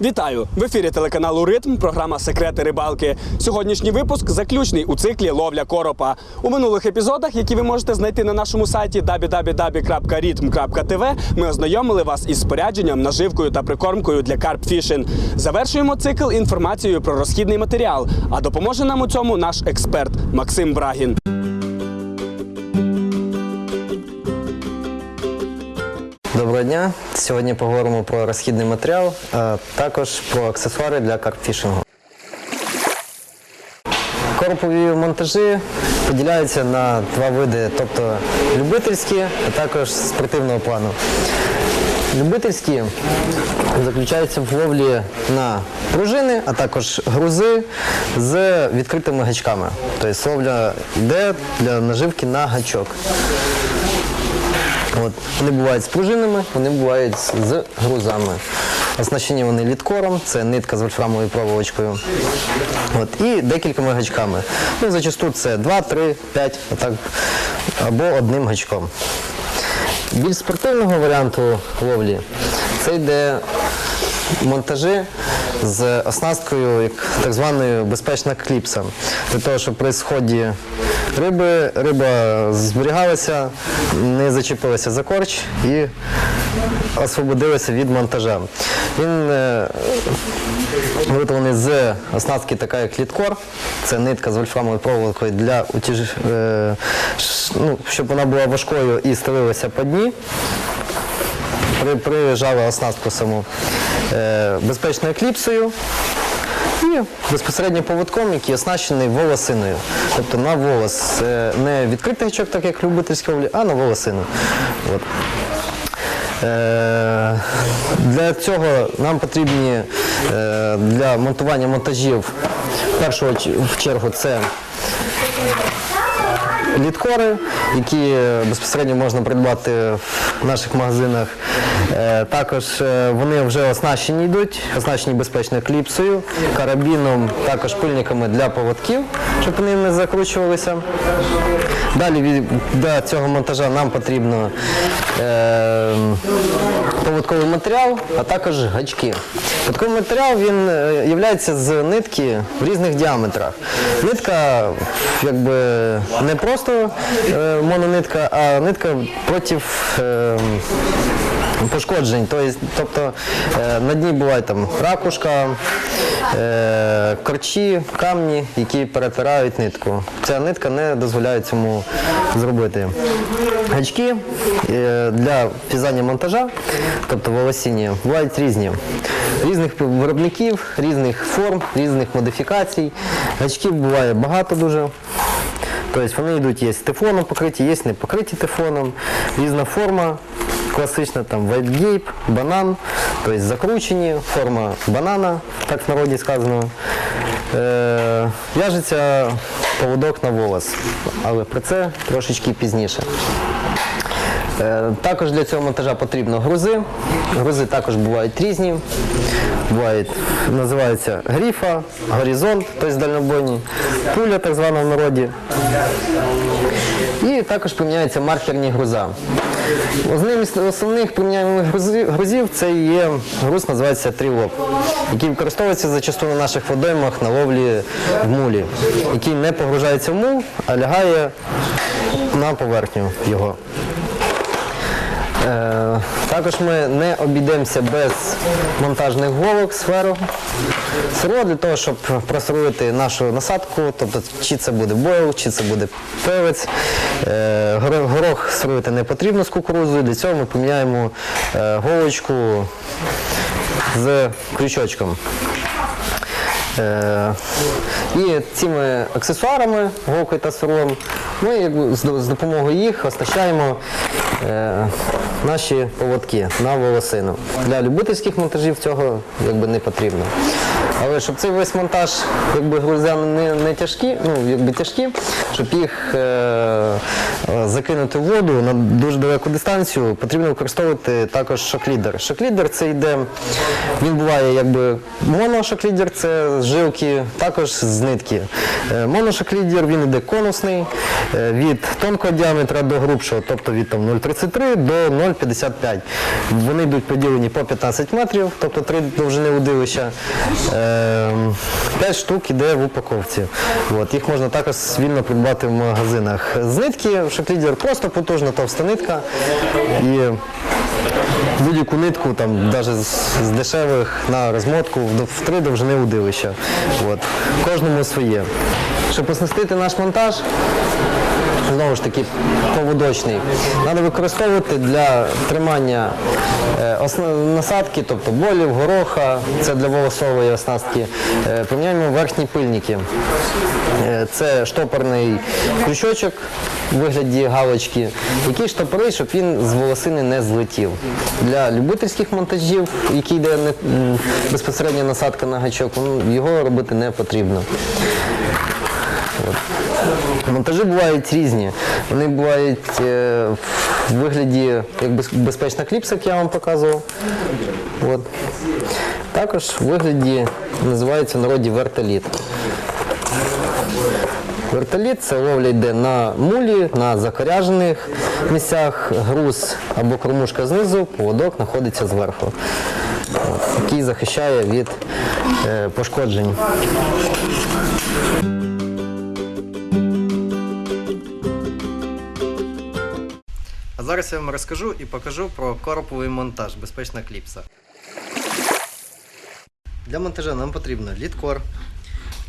Вітаю! В ефірі телеканалу Ритм, програма Секрети рибалки. Сьогоднішній випуск заключний у циклі Ловля коропа. У минулих епізодах, які ви можете знайти на нашому сайті www.ritm.tv, ми ознайомили вас із спорядженням, наживкою та прикормкою для карпфішин. Завершуємо цикл інформацією про розхідний матеріал. А допоможе нам у цьому наш експерт Максим Брагін. Дня. Сьогодні поговоримо про розхідний матеріал, а також про аксесуари для карпфішингу. Корпові монтажі поділяються на два види, тобто любительські, а також спортивного плану. Любительські заключаються в ловлі на пружини, а також грузи з відкритими гачками. Тобто ловля йде для наживки на гачок. От. Вони бувають з пружинами, вони бувають з грузами. Оснащені вони літкором, це нитка з вольфрамовою проволочкою. От. І декількома гачками. Ну, зачасту це 2, 3, 5, отак, або одним гачком. Більш спортивного варіанту ловлі це йде монтажі з оснасткою, так званою безпечна кліпса. Для того, щоб при сході риби риба зберігалася, не зачепилася за корч і освободилася від монтажа. Він е, виготовлений з оснастки така, як літкор. Це нитка з вольфрамовою проволокою для утяж... е, ну, щоб вона була важкою і стелилася по дні при, приїжджали оснастку саму е, безпечною кліпсою і безпосередньо поводком, який оснащений волосиною. Тобто на волос е, не відкритий гачок, так як любительські ловлі, а на волосину. От. Е, Для цього нам потрібні е, для монтування монтажів першого в чергу це літкори, які е, безпосередньо можна придбати в наших магазинах. Е, Також е, вони вже оснащені йдуть, оснащені безпечною кліпсою, карабіном, також пильниками для поводків, щоб вони не закручувалися. Далі від до цього монтажа нам потрібно поводковий матеріал, а також гачки. Поводковий матеріал він є з нитки в різних діаметрах. Нитка якби не просто е, мононитка, а нитка проти е, пошкоджень. Тобто, е, на дні буває там ракушка, е, корчі, камні, які перетирають нитку. Ця нитка не дозволяє цьому зробити. Гачки е, для в'язання монтажа, тобто волосіння, бувають різні. Різних виробників, різних форм, різних модифікацій. Гачків буває багато дуже. Тобто вони йдуть, є тефоном покриті, є не покриті тефоном, різна форма, класична там white grape, банан, тобто закручені, форма банана, так в народі сказано. Е, в'яжеться поводок на волос, але про це трошечки пізніше. Е, Також для цього монтажа потрібно грузи. Грузи також бувають різні. Бувають, називаються гріфа, горизонт, тобто дальнобойні, пуля так звана в народі. І також приміняються маркерні груза. Одним із основних приміняємих грузів це є груз, називається трілоп, який використовується зачасту на наших водоймах на ловлі в мулі, який не погружається в мул, а лягає на поверхню його. Е, Також ми не обійдемося без монтажних голок, сферу. Сиро для того, щоб просролити нашу насадку, тобто чи це буде бойл, чи це буде певець. Е, Горох сролити не потрібно з кукурудзою, для цього ми поміняємо е, голочку з крючочком. Е, І цими аксесуарами, голкою та сверлом, ми з допомогою їх оснащаємо е, наші поводки на волосину. Для любительських монтажів цього не потрібно. Але щоб цей весь монтаж якби, грузяни не, не тяжкі, ну якби тяжкі, щоб їх е, е, закинути в воду на дуже далеку дистанцію, потрібно використовувати також шоклідер. Шоклідер це йде, він буває якби моношоклідер, це з жилки, також з нитки. Е, Моношоклідер він йде конусний е, від тонкого діаметра до грубшого, тобто від 0,33 до 0,55. Вони йдуть поділені по 15 метрів, тобто три довжини удилища. 5 штук іде в упаковці. От, їх можна також вільно придбати в магазинах. З нитки шоклідер просто потужна товста нитка. І будь-яку нитку, там, навіть з, дешевих на розмотку, в три довжини удилища. От. Кожному своє. Щоб оснастити наш монтаж, знову ж таки поводочний, треба використовувати для тримання е, насадки, тобто болів, гороха, це для волосової оснастки. Е, Приміняємо верхні пильники. Е, Це штопорний крючочок у вигляді галочки, який штопорить, щоб він з волосини не злетів. Для любительських монтажів, які йде безпосередньо насадка на гачок, ну, його робити не потрібно. Монтажі бувають різні. Вони бувають е, в вигляді як без- безпечна як я вам показував. От. Також в вигляді називається в народі вертоліт. Вертоліт це ловля йде на мулі, на закоряжених місцях, груз або кормушка знизу, поводок знаходиться зверху, який захищає від е, пошкоджень. Зараз я вам розкажу і покажу про короповий монтаж безпечна кліпса. Для монтажа нам потрібно літкор.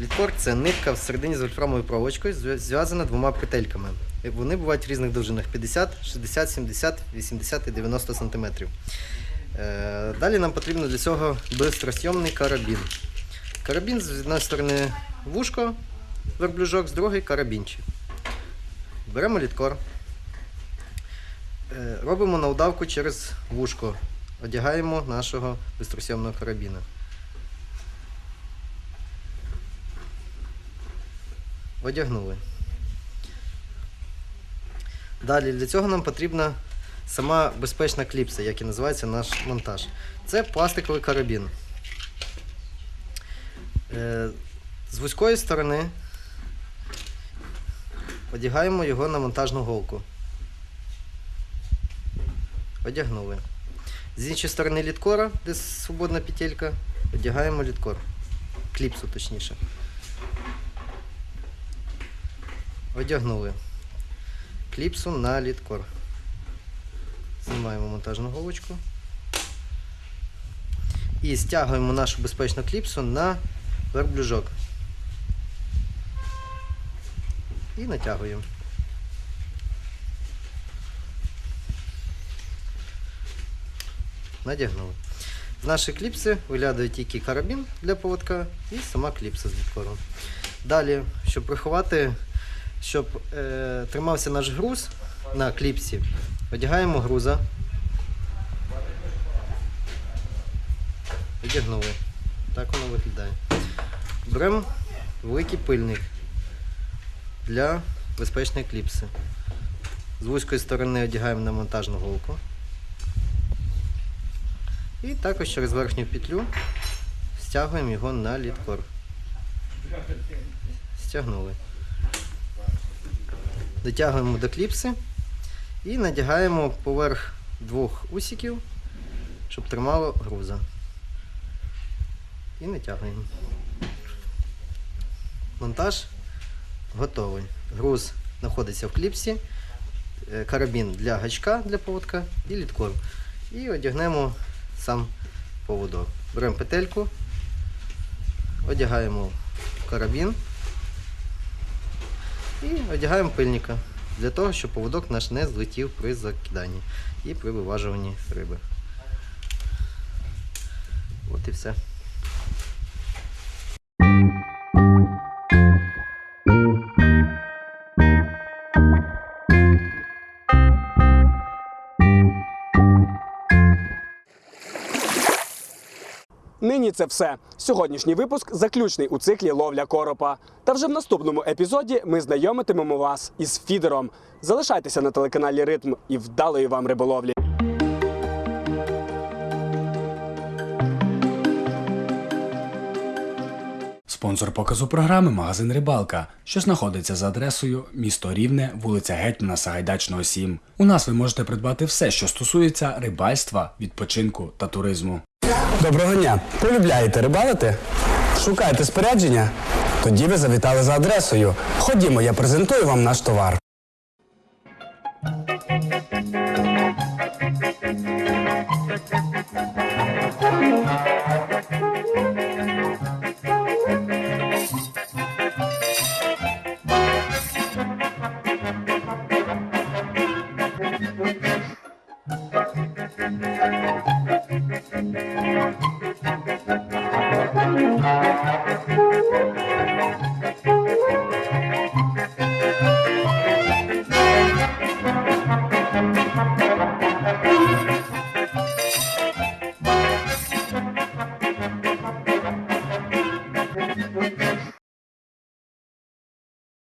Літкор це нитка всередині з вольфрамовою проволочкою, зв'язана двома петельками. Вони бувають в різних довжинах 50, 60, 70, 80 і 90 см. Е, Далі нам потрібно для цього бистросйомний карабін. Карабін з однієї сторони вушко, верблюжок, з другої карабінчик. Беремо літкор. Е, Робимо навдавку через вушко. Одягаємо нашого бистросйомного карабіна. Одягнули. Далі для цього нам потрібна сама безпечна кліпса, як і називається наш монтаж. Це пластиковий карабін. Е, З вузької сторони одягаємо його на монтажну голку. Одягнули. З іншої сторони літкора, де свободна петелька, одягаємо літкор. Кліпсу точніше. Одягнули. Кліпсу на літкор. Знімаємо монтажну голочку. І стягуємо нашу безпечну кліпсу на верблюжок. І натягуємо. Надягнули. Наші кліпси виглядає тільки карабін для поводка і сама кліпса з відкором. Далі, щоб приховати, щоб е, тримався наш груз на кліпсі, одягаємо груза. Одягнули. Так воно виглядає. Беремо великий пильник для безпечної кліпси. З вузької сторони одягаємо на монтажну голку. І також через верхню петлю стягуємо його на літкор. Стягнули. Дотягуємо до кліпси і надягаємо поверх двох усиків, щоб тримало груза. І натягуємо. Монтаж готовий. Груз знаходиться в кліпсі, е, карабін для гачка для поводка і літкор. І одягнемо сам поводок. Беремо петельку, одягаємо карабін і одягаємо пильника для того, щоб поводок наш не злетів при закиданні і при виважуванні риби. От і все. Нині це все. Сьогоднішній випуск заключний у циклі ловля коропа. Та вже в наступному епізоді ми знайомитимемо вас із фідером. Залишайтеся на телеканалі Ритм і вдалої вам риболовлі. Спонсор показу програми магазин Рибалка, що знаходиться за адресою місто Рівне, вулиця Гетьмана Сагайдачного 7. У нас ви можете придбати все, що стосується рибальства, відпочинку та туризму. Доброго дня! Полюбляєте рибалити? Шукаєте спорядження? Тоді ви завітали за адресою. Ходімо, я презентую вам наш товар.